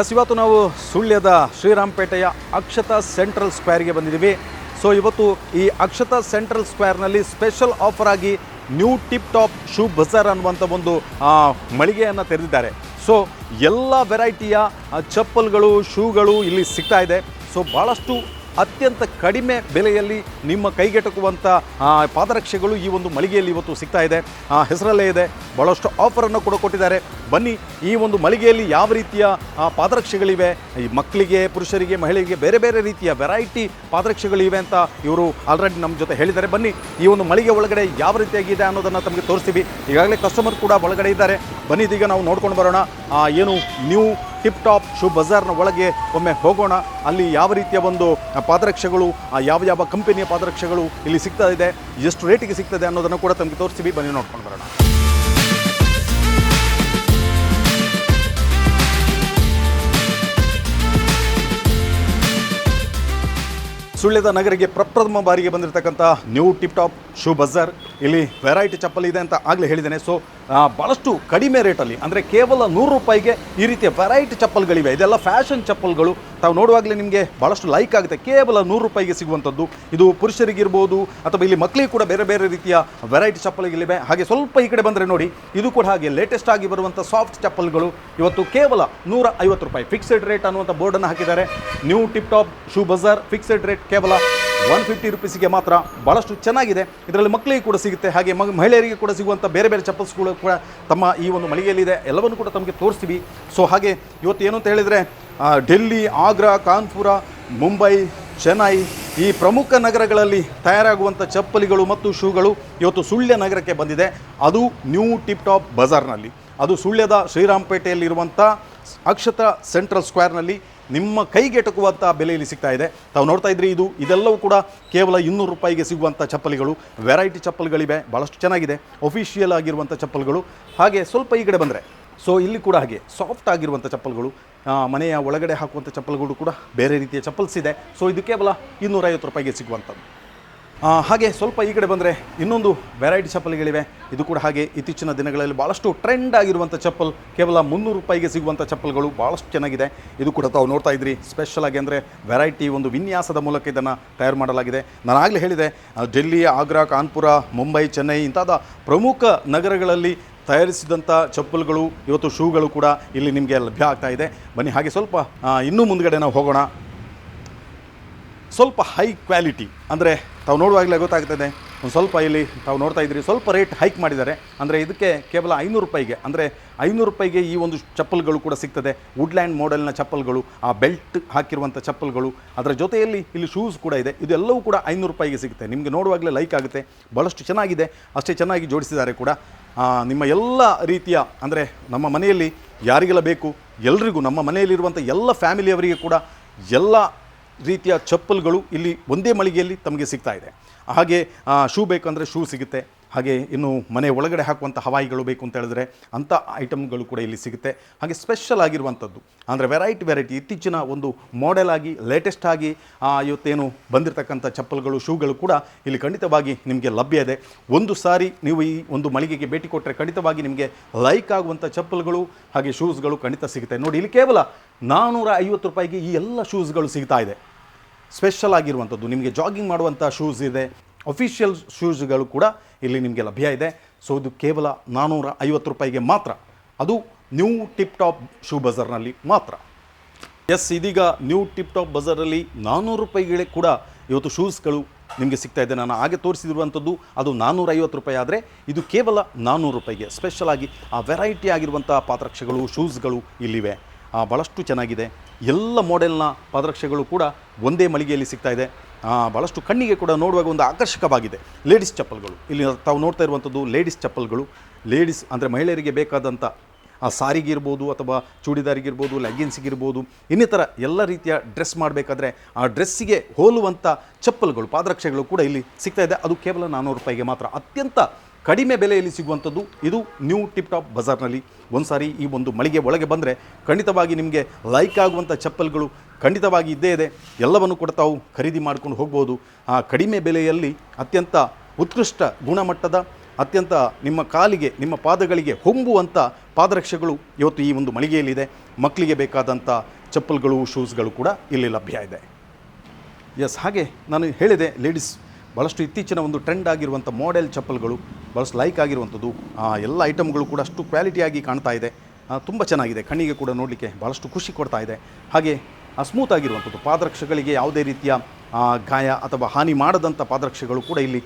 S, ಇವತ್ತು ನಾವು ಸುಳ್ಯದ ಶ್ರೀರಾಮ್ಪೇಟೆಯ Akshata central ಸ್ಕ್ವೇರ್ಗೆ ಬಂದಿದ್ದೀವಿ. ಸೊ, ಇವತ್ತು ಈ ಅಕ್ಷತಾ ಸೆಂಟ್ರಲ್ ಸ್ಕ್ವೇರ್ನಲ್ಲಿ ಸ್ಪೆಷಲ್ ಆಫರ್ ಆಗಿ new tip top shoe Bazaar ಅನ್ನುವಂಥ ಒಂದು ಮಳಿಗೆಯನ್ನು ತೆರೆದಿದ್ದಾರೆ. ಸೊ, ಎಲ್ಲ ವೆರೈಟಿಯ ಚಪ್ಪಲ್ಗಳು, ಶೂಗಳು ಇಲ್ಲಿ ಸಿಗ್ತಾ ಇದೆ. ಸೊ ಭಾಳಷ್ಟು ಅತ್ಯಂತ ಕಡಿಮೆ ಬೆಲೆಯಲ್ಲಿ ನಿಮ್ಮ ಕೈಗೆಟಕುವಂಥ ಪಾದರಕ್ಷೆಗಳು ಈ ಒಂದು ಮಳಿಗೆಯಲ್ಲಿ ಇವತ್ತು ಸಿಗ್ತಾ ಇದೆ. ಹೆಸರಲ್ಲೇ ಇದೆ. ಭಾಳಷ್ಟು ಆಫರನ್ನು ಕೂಡ ಕೊಟ್ಟಿದ್ದಾರೆ. ಬನ್ನಿ, ಈ ಒಂದು ಮಳಿಗೆಯಲ್ಲಿ ಯಾವ ರೀತಿಯ ಪಾದರಕ್ಷೆಗಳಿವೆ? ಈ ಮಕ್ಕಳಿಗೆ, ಪುರುಷರಿಗೆ, ಮಹಿಳೆಯರಿಗೆ ಬೇರೆ ಬೇರೆ ರೀತಿಯ ವೆರೈಟಿ ಪಾದರಕ್ಷೆಗಳಿವೆ ಅಂತ ಇವರು ಆಲ್ರೆಡಿ ನಮ್ಮ ಜೊತೆ ಹೇಳಿದ್ದಾರೆ. ಬನ್ನಿ, ಈ ಒಂದು ಮಳಿಗೆ ಒಳಗಡೆ ಯಾವ ರೀತಿಯಾಗಿದೆ ಅನ್ನೋದನ್ನು ತಮಗೆ ತೋರಿಸ್ತೀವಿ. ಈಗಾಗಲೇ ಕಸ್ಟಮರ್ ಕೂಡ ಒಳಗಡೆ ಇದ್ದಾರೆ. ಬನ್ನಿ, ಇದೀಗ ನಾವು ನೋಡ್ಕೊಂಡು ಬರೋಣ. ಏನು ನ್ಯೂ ಟಿಪ್ ಟಾಪ್ ಶೂ ಬಜಾರ್ನ ಒಳಗೆ ಒಮ್ಮೆ ಹೋಗೋಣ. ಅಲ್ಲಿ ಯಾವ ರೀತಿಯ ಒಂದು ಪಾದರಕ್ಷೆಗಳು ಯಾವ ಯಾವ ಕಂಪನಿಯ ಪಾದರಕ್ಷೆಗಳು ಇಲ್ಲಿ ಸಿಗ್ತಾ ಇದೆ, ಎಷ್ಟು ರೇಟಿಗೆ ಸಿಗ್ತದೆ ಅನ್ನೋದನ್ನು ಕೂಡ ತಮಗೆ ತೋರಿಸ್ತೀವಿ. ಬನ್ನಿ ನೋಡ್ಕೊಂಡು ಬರೋಣ. ಸುಳ್ಯದ ನಗರಿಗೆ ಪ್ರಪ್ರಥಮ ಬಾರಿಗೆ ಬಂದಿರತಕ್ಕಂಥ new tip top shoe Bazaar. ಇಲ್ಲಿ ವೆರೈಟಿ ಚಪ್ಪಲಿ ಇದೆ ಅಂತ ಆಗಲೇ ಹೇಳಿದ್ದೇನೆ. ಸೊ ಭಾಳಷ್ಟು ಕಡಿಮೆ ರೇಟಲ್ಲಿ, ಅಂದರೆ ಕೇವಲ ನೂರು ರೂಪಾಯಿಗೆ ಈ ರೀತಿಯ ವೆರೈಟಿ ಚಪ್ಪಲ್ಗಳಿವೆ. ಇದೆಲ್ಲ ಫ್ಯಾಷನ್ ಚಪ್ಪಲ್ಗಳು. ತಾವು ನೋಡುವಾಗಲೇ ನಿಮಗೆ ಭಾಳಷ್ಟು ಲೈಕ್ ಆಗುತ್ತೆ. ಕೇವಲ ನೂರು ರೂಪಾಯಿಗೆ ಸಿಗುವಂಥದ್ದು. ಇದು ಪುರುಷರಿಗಿರ್ಬೋದು, ಅಥವಾ ಇಲ್ಲಿ ಮಕ್ಕಳಿಗೆ ಕೂಡ ಬೇರೆ ಬೇರೆ ರೀತಿಯ ವೆರೈಟಿ ಚಪ್ಪಲ್ಗಳಿವೆ. ಹಾಗೆ ಸ್ವಲ್ಪ ಈ ಕಡೆ ಬಂದರೆ ನೋಡಿ, ಇದು ಕೂಡ ಹಾಗೆ ಲೇಟೆಸ್ಟ್ ಆಗಿ ಬರುವಂಥ ಸಾಫ್ಟ್ ಚಪ್ಪಲ್ಗಳು. ಇವತ್ತು ಕೇವಲ ನೂರ ಐವತ್ತು ರೂಪಾಯಿ. ಫಿಕ್ಸೆಡ್ ರೇಟ್ ಅನ್ನುವಂಥ ಬೋರ್ಡನ್ನು ಹಾಕಿದ್ದಾರೆ. New tip top shoe Bazaar fixed rate ಕೇವಲ ಒನ್ ಫಿಫ್ಟಿ ರುಪೀಸಿಗೆ ಮಾತ್ರ ಭಾಳಷ್ಟು ಚೆನ್ನಾಗಿದೆ. ಇದರಲ್ಲಿ ಮಕ್ಕಳಿಗೆ ಕೂಡ ಸಿಗುತ್ತೆ. ಹಾಗೆ ಮಹಿಳೆಯರಿಗೆ ಕೂಡ ಸಿಗುವಂಥ ಬೇರೆ ಬೇರೆ ಚಪ್ಪಲ್ಸ್ಗಳು ಕೂಡ ತಮ್ಮ ಈ ಒಂದು ಮಳಿಗೆಯಲ್ಲಿದೆ. ಎಲ್ಲವನ್ನು ಕೂಡ ತಮಗೆ ತೋರಿಸ್ತೀವಿ. ಸೊ ಹಾಗೆ ಇವತ್ತು ಏನು ಅಂತ ಹೇಳಿದರೆ ಡೆಲ್ಲಿ, ಆಗ್ರಾ, ಕಾನ್ಪುರ, ಮುಂಬೈ, ಚೆನ್ನೈ ಈ ಪ್ರಮುಖ ನಗರಗಳಲ್ಲಿ ತಯಾರಾಗುವಂಥ ಚಪ್ಪಲಿಗಳು ಮತ್ತು ಶೂಗಳು ಇವತ್ತು ಸುಳ್ಯ ನಗರಕ್ಕೆ ಬಂದಿದೆ. ಅದು ನ್ಯೂ ಟಿಪ್ ಟಾಪ್ ಬಜಾರ್ನಲ್ಲಿ. ಅದು ಸುಳ್ಯದ ಶ್ರೀರಾಮ್ಪೇಟೆಯಲ್ಲಿರುವಂಥ ಅಕ್ಷತಾ ಸೆಂಟ್ರಲ್ ಸ್ಕ್ವೇರ್ನಲ್ಲಿ ನಿಮ್ಮ ಕೈಗೆಟಕುವಂಥ ಬೆಲೆಯಲ್ಲಿ ಸಿಗ್ತಾ ಇದೆ. ತಾವು ನೋಡ್ತಾ ಇದ್ರಿ ಇದು. ಇದೆಲ್ಲವೂ ಕೂಡ ಕೇವಲ ಇನ್ನೂರು ರೂಪಾಯಿಗೆ ಸಿಗುವಂಥ ಚಪ್ಪಲಿಗಳು. ವೆರೈಟಿ ಚಪ್ಪಲ್ಗಳಿವೆ. ಭಾಳಷ್ಟು ಚೆನ್ನಾಗಿದೆ. ಒಫಿಷಿಯಲ್ ಆಗಿರುವಂಥ ಚಪ್ಪಲಿಗಳು. ಹಾಗೆ ಸ್ವಲ್ಪ ಈ ಕಡೆ ಬಂದರೆ. ಸೊ ಇಲ್ಲಿ ಕೂಡ ಹಾಗೆ ಸಾಫ್ಟ್ ಆಗಿರುವಂಥ ಚಪ್ಪಲ್ಗಳು. ಮನೆಯ ಒಳಗಡೆ ಹಾಕುವಂಥ ಚಪ್ಪಲ್ಗಳು ಕೂಡ ಬೇರೆ ರೀತಿಯ ಚಪ್ಪಲ್ಸ್ ಇದೆ. ಸೊ ಇದು ಕೇವಲ ಇನ್ನೂರೈವತ್ತು ರೂಪಾಯಿಗೆ ಸಿಗುವಂಥದ್ದು. ಹಾಗೆ ಸ್ವಲ್ಪ ಈ ಕಡೆ ಬಂದರೆ ಇನ್ನೊಂದು ವೆರೈಟಿ ಚಪ್ಪಲಿಗಳಿವೆ. ಇದು ಕೂಡ ಹಾಗೆ ಇತ್ತೀಚಿನ ದಿನಗಳಲ್ಲಿ ಭಾಳಷ್ಟು ಟ್ರೆಂಡ್ ಆಗಿರುವಂಥ ಚಪ್ಪಲ್, ಕೇವಲ ಮುನ್ನೂರು ರೂಪಾಯಿಗೆ ಸಿಗುವಂಥ ಚಪ್ಪಲ್ಗಳು ಭಾಳಷ್ಟು ಚೆನ್ನಾಗಿದೆ. ಇದು ಕೂಡ ತಾವು ನೋಡ್ತಾ ಇದ್ರಿ ಸ್ಪೆಷಲ್ ಆಗಿ ಅಂದರೆ ವೆರೈಟಿ ಒಂದು ವಿನ್ಯಾಸದ ಮೂಲಕ ಇದನ್ನು ತಯಾರು ಮಾಡಲಾಗಿದೆ. ನಾನು ಆಗಲೇ ಹೇಳಿದೆ ಡೆಲ್ಲಿ, ಆಗ್ರಾ, ಕಾನ್ಪುರ, ಮುಂಬೈ, ಚೆನ್ನೈ ಇಂಥದ ಪ್ರಮುಖ ನಗರಗಳಲ್ಲಿ ತಯಾರಿಸಿದಂಥ ಚಪ್ಪಲ್ಗಳು, ಇವತ್ತು ಶೂಗಳು ಕೂಡ ಇಲ್ಲಿ ನಿಮಗೆ ಲಭ್ಯ ಆಗ್ತಾ ಇದೆ. ಬನ್ನಿ, ಹಾಗೆ ಸ್ವಲ್ಪ ಇನ್ನೂ ಮುಂದ್ಗಡೆ ನಾವು ಹೋಗೋಣ. ಸ್ವಲ್ಪ ಹೈ ಕ್ವಾಲಿಟಿ ಅಂದರೆ ತಾವು ನೋಡುವಾಗಲೇ ಗೊತ್ತಾಗ್ತದೆ, ಒಂದು ಸ್ವಲ್ಪ ಇಲ್ಲಿ ತಾವು ನೋಡ್ತಾ ಇದ್ದೀರಿ, ಸ್ವಲ್ಪ ರೇಟ್ ಹೈಕ್ ಮಾಡಿದ್ದಾರೆ. ಅಂದರೆ ಇದಕ್ಕೆ ಕೇವಲ ಐನೂರು ರೂಪಾಯಿಗೆ, ಅಂದರೆ ಐನೂರು ರೂಪಾಯಿಗೆ ಈ ಒಂದು ಚಪ್ಪಲ್ಗಳು ಕೂಡ ಸಿಗ್ತದೆ. ವುಡ್ಲ್ಯಾಂಡ್ ಮಾಡೆಲ್ನ ಚಪ್ಪಲ್ಗಳು, ಆ ಬೆಲ್ಟ್ ಹಾಕಿರುವಂಥ ಚಪ್ಪಲ್ಗಳು, ಅದರ ಜೊತೆಯಲ್ಲಿ ಇಲ್ಲಿ ಶೂಸ್ ಕೂಡ ಇದೆ. ಇದೆಲ್ಲವೂ ಕೂಡ ಐನೂರು ರೂಪಾಯಿಗೆ ಸಿಗುತ್ತೆ. ನಿಮಗೆ ನೋಡುವಾಗಲೇ ಲೈಕ್ ಆಗುತ್ತೆ. ಭಾಳಷ್ಟು ಚೆನ್ನಾಗಿದೆ. ಅಷ್ಟೇ ಚೆನ್ನಾಗಿ ಜೋಡಿಸಿದ್ದಾರೆ ಕೂಡ. ನಿಮ್ಮ ಎಲ್ಲ ರೀತಿಯ, ಅಂದರೆ ನಮ್ಮ ಮನೆಯಲ್ಲಿ ಯಾರಿಗೆಲ್ಲ ಬೇಕು, ಎಲ್ರಿಗೂ ನಮ್ಮ ಮನೆಯಲ್ಲಿರುವಂಥ ಎಲ್ಲ ಫ್ಯಾಮಿಲಿಯವರಿಗೆ ಕೂಡ ಎಲ್ಲ ರೀತಿಯ ಚಪ್ಪಲ್ಗಳು ಇಲ್ಲಿ ಒಂದೇ ಮಳಿಗೆಯಲ್ಲಿ ತಮಗೆ ಸಿಗ್ತಾ ಇದೆ. ಹಾಗೆ ಶೂ ಬೇಕಂದರೆ ಶೂ ಸಿಗುತ್ತೆ. ಹಾಗೆ ಇನ್ನು ಮನೆ ಒಳಗಡೆ ಹಾಕುವಂಥ ಹವಾಯಿಗಳು ಬೇಕು ಅಂತ ಹೇಳಿದ್ರೆ ಅಂಥ ಐಟಮ್ಗಳು ಕೂಡ ಇಲ್ಲಿ ಸಿಗುತ್ತೆ. ಹಾಗೆ ಸ್ಪೆಷಲ್ ಆಗಿರುವಂಥದ್ದು. ಅಂದರೆ ವೆರೈಟಿ ವೆರೈಟಿ ಇತ್ತೀಚಿನ ಒಂದು ಮಾಡೆಲ್ ಆಗಿ ಲೇಟೆಸ್ಟ್ ಆಗಿ ಇವತ್ತೇನು ಬಂದಿರತಕ್ಕಂಥ ಚಪ್ಪಲ್ಗಳು, ಶೂಗಳು ಕೂಡ ಇಲ್ಲಿ ಖಂಡಿತವಾಗಿ ನಿಮಗೆ ಲಭ್ಯ ಇದೆ. ಒಂದು ಸಾರಿ ನೀವು ಈ ಒಂದು ಮಳಿಗೆಗೆ ಭೇಟಿ ಕೊಟ್ಟರೆ ಖಂಡಿತವಾಗಿ ನಿಮಗೆ ಲೈಕ್ ಆಗುವಂಥ ಚಪ್ಪಲ್ಗಳು, ಹಾಗೆ ಶೂಸ್ಗಳು ಖಂಡಿತ ಸಿಗುತ್ತೆ. ನೋಡಿ, ಇಲ್ಲಿ ಕೇವಲ ನಾನ್ನೂರ ಐವತ್ತು ರೂಪಾಯಿಗೆ ಈ ಎಲ್ಲ ಶೂಸ್ಗಳು ಸಿಗ್ತಾ ಇದೆ. ಸ್ಪೆಷಲ್ ಆಗಿರುವಂಥದ್ದು. ನಿಮಗೆ ಜಾಗಿಂಗ್ ಮಾಡುವಂಥ ಶೂಸ್ ಇದೆ. ಅಫಿಷಿಯಲ್ ಶೂಸ್ಗಳು ಕೂಡ ಇಲ್ಲಿ ನಿಮಗೆ ಲಭ್ಯ ಇದೆ. ಸೊ ಇದು ಕೇವಲ ನಾನ್ನೂರ ಐವತ್ತು ರೂಪಾಯಿಗೆ ಮಾತ್ರ. ಅದು ನ್ಯೂ ಟಿಪ್ ಟಾಪ್ ಶೂ ಬಜಾರ್ನಲ್ಲಿ ಮಾತ್ರ. ಎಸ್ ಇದೀಗ ನ್ಯೂ ಟಿಪ್ ಟಾಪ್ ಬಜಾರಲ್ಲಿ ನಾನ್ನೂರು ರೂಪಾಯಿಗಳೇ ಕೂಡ ಇವತ್ತು ಶೂಸ್ಗಳು ನಿಮಗೆ ಸಿಗ್ತಾ ಇದೆ. ನಾನು ಹಾಗೆ ತೋರಿಸಿರುವಂಥದ್ದು, ಅದು ನಾನ್ನೂರ ಐವತ್ತು ರೂಪಾಯಿ ಆದರೆ ಇದು ಕೇವಲ ನಾನ್ನೂರು ರೂಪಾಯಿಗೆ. ಸ್ಪೆಷಲ್ ಆಗಿ ಆ ವೆರೈಟಿ ಆಗಿರುವಂಥ ಪಾತ್ರಕ್ಷಗಳು ಶೂಸ್ಗಳು ಇಲ್ಲಿವೆ. ಭಾಳಷ್ಟು ಚೆನ್ನಾಗಿದೆ. ಎಲ್ಲ ಮಾಡೆಲ್ನ ಪಾದರಕ್ಷೆಗಳು ಕೂಡ ಒಂದೇ ಮಳಿಗೆಯಲ್ಲಿ ಸಿಗ್ತಾ ಇದೆ. ಭಾಳಷ್ಟು ಕಣ್ಣಿಗೆ ಕೂಡ ನೋಡುವಾಗ ಒಂದು ಆಕರ್ಷಕವಾಗಿದೆ. ಲೇಡೀಸ್ ಚಪ್ಪಲ್ಗಳು. ಇಲ್ಲಿ ತಾವು ನೋಡ್ತಾ ಇರುವಂಥದ್ದು ಲೇಡೀಸ್ ಚಪ್ಪಲ್ಗಳು. ಲೇಡೀಸ್ ಅಂದರೆ ಮಹಿಳೆಯರಿಗೆ ಬೇಕಾದಂಥ, ಆ ಸಾರಿಗಿರ್ಬೋದು ಅಥವಾ ಚೂಡಿದಾರಿಗಿರ್ಬೋದು ಲೆಗ್ಗಿನ್ಸಿಗಿರ್ಬೋದು ಇನ್ನಿತರ ಎಲ್ಲ ರೀತಿಯ ಡ್ರೆಸ್ ಮಾಡಬೇಕಾದ್ರೆ ಆ ಡ್ರೆಸ್ಸಿಗೆ ಹೋಲುವಂಥ ಚಪ್ಪಲ್ಗಳು, ಪಾದರಕ್ಷೆಗಳು ಕೂಡ ಇಲ್ಲಿ ಸಿಗ್ತಾ ಇದೆ. ಅದು ಕೇವಲ ನಾನ್ನೂರು ರೂಪಾಯಿಗೆ ಮಾತ್ರ. ಅತ್ಯಂತ ಕಡಿಮೆ ಬೆಲೆಯಲ್ಲಿ ಸಿಗುವಂಥದ್ದು ಇದು ನ್ಯೂ ಟಿಪ್ ಟಾಪ್ ಬಜಾರ್ನಲ್ಲಿ. ಒಂದು ಸಾರಿ ಈ ಒಂದು ಮಳಿಗೆ ಒಳಗೆ ಬಂದರೆ ಖಂಡಿತವಾಗಿ ನಿಮಗೆ ಲೈಕ್ ಆಗುವಂಥ ಚಪ್ಪಲ್ಗಳು ಖಂಡಿತವಾಗಿ ಇದ್ದೇ ಇದೆ. ಎಲ್ಲವನ್ನು ಕೂಡ ತಾವು ಖರೀದಿ ಮಾಡ್ಕೊಂಡು ಹೋಗ್ಬೋದು. ಆ ಕಡಿಮೆ ಬೆಲೆಯಲ್ಲಿ ಅತ್ಯಂತ ಉತ್ಕೃಷ್ಟ ಗುಣಮಟ್ಟದ, ಅತ್ಯಂತ ನಿಮ್ಮ ಕಾಲಿಗೆ, ನಿಮ್ಮ ಪಾದಗಳಿಗೆ ಹೊಂಬುವಂಥ ಪಾದರಕ್ಷೆಗಳು ಇವತ್ತು ಈ ಒಂದು ಮಳಿಗೆಯಲ್ಲಿದೆ. ಮಕ್ಕಳಿಗೆ ಬೇಕಾದಂಥ ಚಪ್ಪಲ್ಗಳು ಶೂಸ್ಗಳು ಕೂಡ ಇಲ್ಲಿ ಲಭ್ಯ ಇದೆ. ಎಸ್ ಹಾಗೆ ನಾನು ಹೇಳಿದೆ ಲೇಡೀಸ್ ಭಾಳಷ್ಟು ಇತ್ತೀಚಿನ ಒಂದು ಟ್ರೆಂಡ್ ಆಗಿರುವಂಥ ಮಾಡೆಲ್ ಚಪ್ಪಲ್ಗಳು ಭಾಳಷ್ಟು ಲೈಕ್ ಆಗಿರುವಂಥದ್ದು ಎಲ್ಲ ಐಟಮ್ಗಳು ಕೂಡ ಅಷ್ಟು ಕ್ವಾಲಿಟಿಯಾಗಿ ಕಾಣ್ತಾ ಇದೆ. ತುಂಬ ಚೆನ್ನಾಗಿದೆ. ಕಣ್ಣಿಗೆ ಕೂಡ ನೋಡಲಿಕ್ಕೆ ಭಾಳಷ್ಟು ಖುಷಿ ಕೊಡ್ತಾ ಇದೆ. ಹಾಗೆ ಸ್ಮೂತ್ ಆಗಿರುವಂಥದ್ದು. ಪಾದರಕ್ಷಗಳಿಗೆ ಯಾವುದೇ ರೀತಿಯ ಗಾಯ ಅಥವಾ ಹಾನಿ ಮಾಡದಂಥ ಪಾದರಕ್ಷೆಗಳು ಕೂಡ ಇಲ್ಲಿ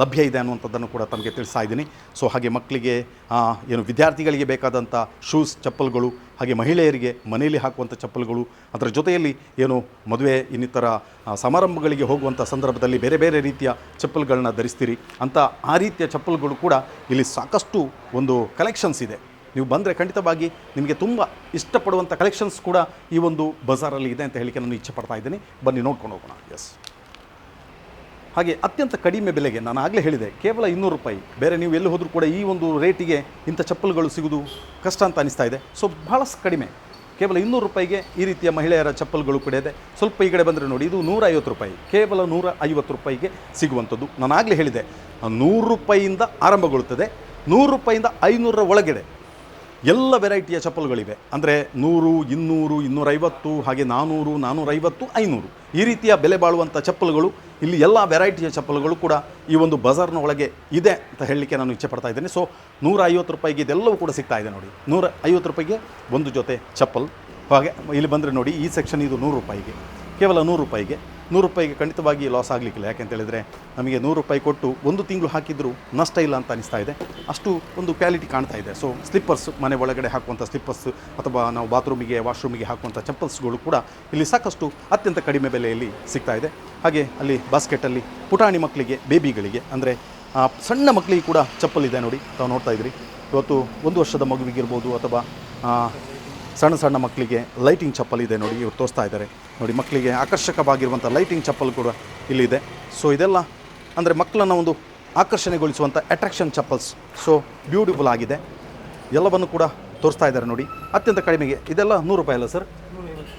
ಲಭ್ಯ ಇದೆ ಅನ್ನುವಂಥದ್ದನ್ನು ಕೂಡ ತಮಗೆ ತಿಳಿಸ್ತಾ ಇದ್ದೀನಿ. ಸೊ, ಹಾಗೆ ಮಕ್ಕಳಿಗೆ ಏನು ವಿದ್ಯಾರ್ಥಿಗಳಿಗೆ ಬೇಕಾದಂಥ ಶೂಸ್, ಚಪ್ಪಲ್ಗಳು, ಹಾಗೆ ಮಹಿಳೆಯರಿಗೆ ಮನೆಯಲ್ಲಿ ಹಾಕುವಂಥ ಚಪ್ಪಲ್ಗಳು, ಅದರ ಜೊತೆಯಲ್ಲಿ ಏನು ಮದುವೆ ಇನ್ನಿತರ ಸಮಾರಂಭಗಳಿಗೆ ಹೋಗುವಂಥ ಸಂದರ್ಭದಲ್ಲಿ ಬೇರೆ ಬೇರೆ ರೀತಿಯ ಚಪ್ಪಲ್ಗಳನ್ನ ಧರಿಸ್ತೀರಿ. ಅಂತ ಆ ರೀತಿಯ ಚಪ್ಪಲ್ಗಳು ಕೂಡ ಇಲ್ಲಿ ಸಾಕಷ್ಟು ಒಂದು ಕಲೆಕ್ಷನ್ಸ್ ಇದೆ. ನೀವು ಬಂದರೆ ಖಂಡಿತವಾಗಿ ನಿಮಗೆ ತುಂಬ ಇಷ್ಟಪಡುವಂಥ ಕಲೆಕ್ಷನ್ಸ್ ಕೂಡ ಈ ಒಂದು ಬಜಾರಲ್ಲಿ ಇದೆ ಅಂತ ಹೇಳಿಕೆ ನಾನು ಇಚ್ಛೆ ಪಡ್ತಾ ಇದ್ದೀನಿ. ಬನ್ನಿ ನೋಡ್ಕೊಂಡು ಹೋಗೋಣ. ಎಸ್ ಹಾಗೆ ಅತ್ಯಂತ ಕಡಿಮೆ ಬೆಲೆಗೆ ನಾನು ಆಗಲೇ ಹೇಳಿದೆ, ಕೇವಲ ಇನ್ನೂರು ರೂಪಾಯಿ. ಬೇರೆ ನೀವು ಎಲ್ಲಿ ಹೋದರೂ ಕೂಡ ಈ ಒಂದು ರೇಟಿಗೆ ಇಂಥ ಚಪ್ಪಲುಗಳು ಸಿಗೋದು ಕಷ್ಟ ಅಂತ ಅನಿಸ್ತಾ ಇದೆ. ಸೊ ಭಾಳಷ್ಟು ಕಡಿಮೆ. ಕೇವಲ ಇನ್ನೂರು ರೂಪಾಯಿಗೆ ಈ ರೀತಿಯ ಮಹಿಳೆಯರ ಚಪ್ಪಲುಗಳು ಕೂಡ ಇದೆ. ಸ್ವಲ್ಪ ಈ ಕಡೆ ಬಂದರೆ ನೋಡಿ, ಇದು ನೂರ ಐವತ್ತು ರೂಪಾಯಿ. ಕೇವಲ ನೂರ ಐವತ್ತು ರೂಪಾಯಿಗೆ ಸಿಗುವಂಥದ್ದು. ನಾನು ಆಗಲೇ ಹೇಳಿದೆ, ನೂರು ರೂಪಾಯಿಯಿಂದ ಆರಂಭಗೊಳ್ಳುತ್ತದೆ. ನೂರು ರೂಪಾಯಿಂದ ಐನೂರರ ಒಳಗಡೆ. ಎಲ್ಲ ವೆರೈಟಿಯ ಚಪ್ಪಲುಗಳಿವೆ. ಅಂದರೆ ನೂರು, ಇನ್ನೂರು, ಇನ್ನೂರೈವತ್ತು, ಹಾಗೆ ನಾನ್ನೂರು ನಾನ್ನೂರೈವತ್ತು ಐನೂರು. ಈ ರೀತಿಯ ಬೆಲೆ ಬಾಳುವಂಥ ಚಪ್ಪಲುಗಳು, ಇಲ್ಲಿ ಎಲ್ಲ ವೆರೈಟಿಯ ಚಪ್ಪಲುಗಳು ಕೂಡ ಈ ಒಂದು ಬಜಾರ್ನ ಒಳಗೆ ಇದೆ ಅಂತ ಹೇಳಲಿಕ್ಕೆ ನಾನು ಇಚ್ಛೆ ಪಡ್ತಾ ಇದ್ದೇನೆ. ಸೊ ನೂರ ಐವತ್ತು ರೂಪಾಯಿಗೆ ಇದೆಲ್ಲವೂ ಕೂಡ ಸಿಗ್ತಾ ಇದೆ ನೋಡಿ. ನೂರ ಐವತ್ತು ರೂಪಾಯಿಗೆ ಒಂದು ಜೊತೆ ಚಪ್ಪಲ್. ಹಾಗೆ ಇಲ್ಲಿ ಬಂದರೆ ನೋಡಿ, ಈ ಸೆಕ್ಷನ್ ಇದು ನೂರು ರೂಪಾಯಿಗೆ. ಕೇವಲ ನೂರು ರೂಪಾಯಿಗೆ. ನೂರು ರೂಪಾಯಿಗೆ ಖಂಡಿತವಾಗಿ ಲಾಸ್ ಆಗಲಿಕ್ಕಿಲ್ಲ. ಯಾಕೆಂತೇಳಿದರೆ ನಮಗೆ ನೂರು ರೂಪಾಯಿ ಕೊಟ್ಟು ಒಂದು ತಿಂಗಳು ಹಾಕಿದರೂ ನಷ್ಟ ಇಲ್ಲ ಅಂತ ಅನಿಸ್ತಾ ಇದೆ. ಅಷ್ಟು ಒಂದು ಕ್ವಾಲಿಟಿ ಕಾಣ್ತಾ ಇದೆ. ಸೊ ಸ್ಲಿಪ್ಪರ್ಸ್ ಮನೆ ಒಳಗಡೆ ಹಾಕುವಂಥ ಸ್ಲಿಪ್ಪರ್ಸ್ ಅಥವಾ ನಾವು ಬಾತ್ರೂಮಿಗೆ ವಾಶ್ರೂಮಿಗೆ ಹಾಕುವಂಥ ಚಪ್ಪಲ್ಸ್ಗಳು ಕೂಡ ಇಲ್ಲಿ ಸಾಕಷ್ಟು ಅತ್ಯಂತ ಕಡಿಮೆ ಬೆಲೆಯಲ್ಲಿ ಸಿಗ್ತಾ ಇದೆ. ಹಾಗೆ ಅಲ್ಲಿ ಬಾಸ್ಕೆಟಲ್ಲಿ ಪುಟಾಣಿ ಮಕ್ಕಳಿಗೆ ಬೇಬಿಗಳಿಗೆ ಅಂದರೆ ಸಣ್ಣ ಮಕ್ಕಳಿಗೆ ಕೂಡ ಚಪ್ಪಲ್ ಇದೆ ನೋಡಿ. ತಾವು ನೋಡ್ತಾ ಇದ್ರಿ ಇವತ್ತು ಒಂದು ವರ್ಷದ ಮಗುವಿಗಿರ್ಬೋದು ಅಥವಾ ಸಣ್ಣ ಸಣ್ಣ ಮಕ್ಕಳಿಗೆ ಲೈಟಿಂಗ್ ಚಪ್ಪಲ್ ಇದೆ ನೋಡಿ, ಇವ್ರು ತೋರಿಸ್ತಾ ಇದ್ದಾರೆ. ನೋಡಿ, ಮಕ್ಕಳಿಗೆ ಆಕರ್ಷಕವಾಗಿರುವಂಥ ಲೈಟಿಂಗ್ ಚಪ್ಪಲ್ ಕೂಡ ಇಲ್ಲಿದೆ. ಸೊ ಇದೆಲ್ಲ ಅಂದರೆ ಮಕ್ಕಳನ್ನು ಒಂದು ಆಕರ್ಷಣೆಗೊಳಿಸುವಂಥ ಅಟ್ರಾಕ್ಷನ್ ಚಪ್ಪಲ್ಸ್ ಸೊ ಬ್ಯೂಟಿಫುಲ್ ಆಗಿದೆ. ಎಲ್ಲವನ್ನು ಕೂಡ ತೋರಿಸ್ತಾ ಇದ್ದಾರೆ ನೋಡಿ. ಅತ್ಯಂತ ಕಡಿಮೆಗೆ, ಇದೆಲ್ಲ ನೂರು ರೂಪಾಯಿ ಅಲ್ಲ ಸರ್?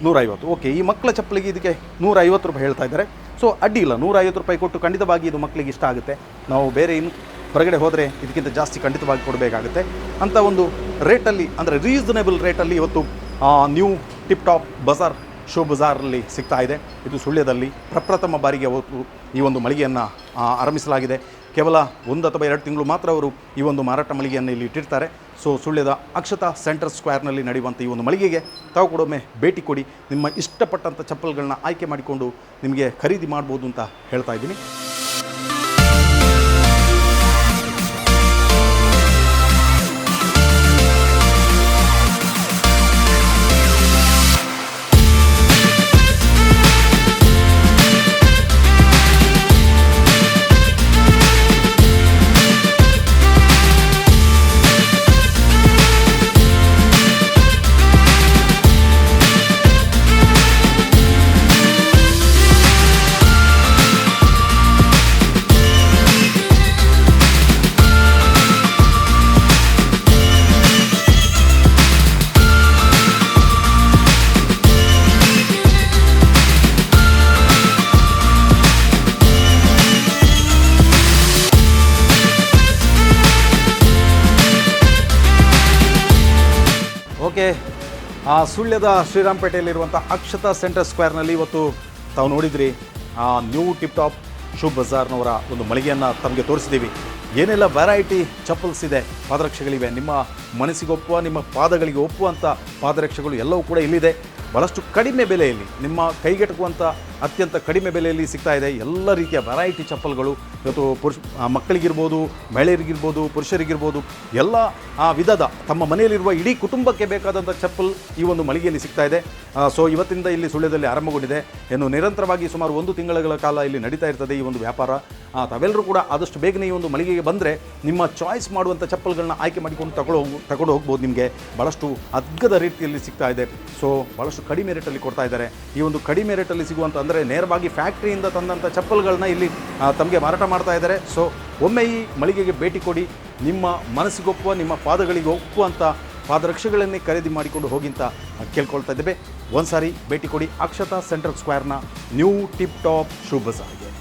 ನೂರೈವತ್ತು. ಓಕೆ ಈ ಮಕ್ಕಳ ಚಪ್ಪಲಿಗೆ ಇದಕ್ಕೆ ನೂರೈವತ್ತು ರೂಪಾಯಿ ಹೇಳ್ತಾ ಇದ್ದಾರೆ. ಸೊ ಅಡ್ಡಿ ಇಲ್ಲ, ನೂರೈವತ್ತು ರೂಪಾಯಿ ಕೊಟ್ಟು ಖಂಡಿತವಾಗಿ ಇದು ಮಕ್ಕಳಿಗೆ ಇಷ್ಟ ಆಗುತ್ತೆ. ನಾವು ಬೇರೆ ಇನ್ನು ಹೊರಗಡೆ ಹೋದರೆ ಇದಕ್ಕಿಂತ ಜಾಸ್ತಿ ಖಂಡಿತವಾಗಿ ಕೊಡಬೇಕಾಗುತ್ತೆ. ಅಂತ ಒಂದು ರೇಟಲ್ಲಿ, ಅಂದರೆ ರೀಸನೇಬಲ್ ರೇಟಲ್ಲಿ ಇವತ್ತು new tip top Bazaar, shoe ಬಜಾರಲ್ಲಿ ಸಿಗ್ತಾ ಇದೆ. ಇದು ಸುಳ್ಯದಲ್ಲಿ ಪ್ರಪ್ರಥಮ ಬಾರಿಗೆ ಅವತ್ತು ಈ ಒಂದು ಮಳಿಗೆಯನ್ನು ಆರಂಭಿಸಲಾಗಿದೆ. ಕೇವಲ ಒಂದು ಅಥವಾ ಎರಡು ತಿಂಗಳು ಮಾತ್ರ ಅವರು ಈ ಒಂದು ಮಾರಾಟ ಮಳಿಗೆಯನ್ನು ಇಲ್ಲಿ ಇಟ್ಟಿರ್ತಾರೆ. ಸೊ, ಸುಳ್ಯದ ಅಕ್ಷತಾ ಸೆಂಟರ್ ಸ್ಕ್ವೇರ್ನಲ್ಲಿ ನಡೆಯುವಂಥ ಈ ಒಂದು ಮಳಿಗೆಗೆ ತಾವು ಕೊಡೊಮ್ಮೆ ಭೇಟಿ ಕೊಡಿ. ನಿಮ್ಮ ಇಷ್ಟಪಟ್ಟಂಥ ಚಪ್ಪಲ್ಗಳನ್ನ ಆಯ್ಕೆ ಮಾಡಿಕೊಂಡು ನಿಮಗೆ ಖರೀದಿ ಮಾಡ್ಬೋದು ಅಂತ ಹೇಳ್ತಾ ಇದ್ದೀನಿ. ಆ ಸುಳ್ಯದ ಶ್ರೀರಾಮ್ಪೇಟೆಯಲ್ಲಿರುವಂಥ ಅಕ್ಷತಾ ಸೆಂಟರ್ ಸ್ಕ್ವೇರ್ನಲ್ಲಿ ಇವತ್ತು ತಾವು ನೋಡಿದ್ರಿ, ಆ ನ್ಯೂ ಟಿಪ್ ಟಾಪ್ ಶೂ ಬಜಾರ್ನವರ ಒಂದು ಮಳಿಗೆಯನ್ನು ತಮಗೆ ತೋರಿಸಿದ್ದೀವಿ. ಏನೆಲ್ಲ ವೆರೈಟಿ ಚಪ್ಪಲ್ಸ್ ಇದೆ, ಪಾದರಕ್ಷೆಗಳಿವೆ, ನಿಮ್ಮ ಮನಸ್ಸಿಗೆ ಒಪ್ಪುವ, ನಿಮ್ಮ ಪಾದಗಳಿಗೆ ಒಪ್ಪುವಂಥ ಪಾದರಕ್ಷೆಗಳು ಎಲ್ಲವೂ ಕೂಡ ಇಲ್ಲಿದೆ. ಭಾಳಷ್ಟು ಕಡಿಮೆ ಬೆಲೆಯಲ್ಲಿ, ನಿಮ್ಮ ಕೈಗೆಟುಕುವಂಥ ಅತ್ಯಂತ ಕಡಿಮೆ ಬೆಲೆಯಲ್ಲಿ ಸಿಗ್ತಾ ಇದೆ. ಎಲ್ಲ ರೀತಿಯ ವೆರೈಟಿ ಚಪ್ಪಲ್ಗಳು, ಇವತ್ತು ಪುರುಷ ಮಕ್ಕಳಿಗಿರ್ಬೋದು, ಮಹಿಳೆಯರಿಗಿರ್ಬೋದು, ಪುರುಷರಿಗಿರ್ಬೋದು, ಎಲ್ಲ ಆ ವಿಧದ ತಮ್ಮ ಮನೆಯಲ್ಲಿರುವ ಇಡೀ ಕುಟುಂಬಕ್ಕೆ ಬೇಕಾದಂಥ ಚಪ್ಪಲ್ ಈ ಒಂದು ಮಳಿಗೆಯಲ್ಲಿ ಸಿಗ್ತಾ ಇದೆ. ಸೊ ಇವತ್ತಿಂದ ಇಲ್ಲಿ ಸುಳ್ಯದಲ್ಲಿ ಆರಂಭಗೊಂಡಿದೆ. ಇನ್ನು ನಿರಂತರವಾಗಿ ಸುಮಾರು ಒಂದು ತಿಂಗಳ ಕಾಲ ಇಲ್ಲಿ ನಡೀತಾ ಇರ್ತದೆ ಈ ಒಂದು ವ್ಯಾಪಾರ. ತಾವೆಲ್ಲರೂ ಕೂಡ ಆದಷ್ಟು ಬೇಗನೆ ಈ ಒಂದು ಮಳಿಗೆಗೆ ಬಂದರೆ ನಿಮ್ಮ ಚಾಯ್ಸ್ ಮಾಡುವಂಥ ಚಪ್ಪಲ್ಗಳನ್ನ ಆಯ್ಕೆ ಮಾಡಿಕೊಂಡು ತಗೊಳ್ಳೋ ತಗೊಂಡು ಹೋಗ್ಬೋದು ನಿಮಗೆ. ಭಾಳಷ್ಟು ಅಗ್ಗದ ರೀತಿಯಲ್ಲಿ ಸಿಗ್ತಾ ಇದೆ. ಸೊ ಭಾಳಷ್ಟು ಕಡಿಮೆ ರೇಟಲ್ಲಿ ಕೊಡ್ತಾ ಇದ್ದಾರೆ. ಈ ಒಂದು ಕಡಿಮೆ ರೇಟಲ್ಲಿ ಸಿಗುವಂಥ ಅಂದರೆ ನೇರವಾಗಿ ಫ್ಯಾಕ್ಟ್ರಿಯಿಂದ ತಂದಂಥ ಚಪ್ಪಲ್ಗಳನ್ನ ಇಲ್ಲಿ ತಮಗೆ ಮಾರಾಟ ಮಾಡ್ತಾ ಇದ್ದಾರೆ. ಸೊ ಒಮ್ಮೆ ಈ ಮಳಿಗೆಗೆ ಭೇಟಿ ಕೊಡಿ. ನಿಮ್ಮ ಮನಸ್ಸಿಗೊಪ್ಪುವ, ನಿಮ್ಮ ಪಾದಗಳಿಗೆ ಒಪ್ಪುವಂಥ ಪಾದರಕ್ಷೆಗಳನ್ನೇ ಖರೀದಿ ಮಾಡಿಕೊಂಡು ಹೋಗಿ ಅಂತ ಕೇಳ್ಕೊಳ್ತಾ ಇದ್ದೇವೆ. ಒಂದು ಸಾರಿ ಭೇಟಿ ಕೊಡಿ. ಅಕ್ಷತಾ ಸೆಂಟ್ರಲ್ ಸ್ಕ್ವೇರ್ನ ನ್ಯೂ ಟಿಪ್ ಟಾಪ್ ಶೂ ಬಜಾರ್ಗೆ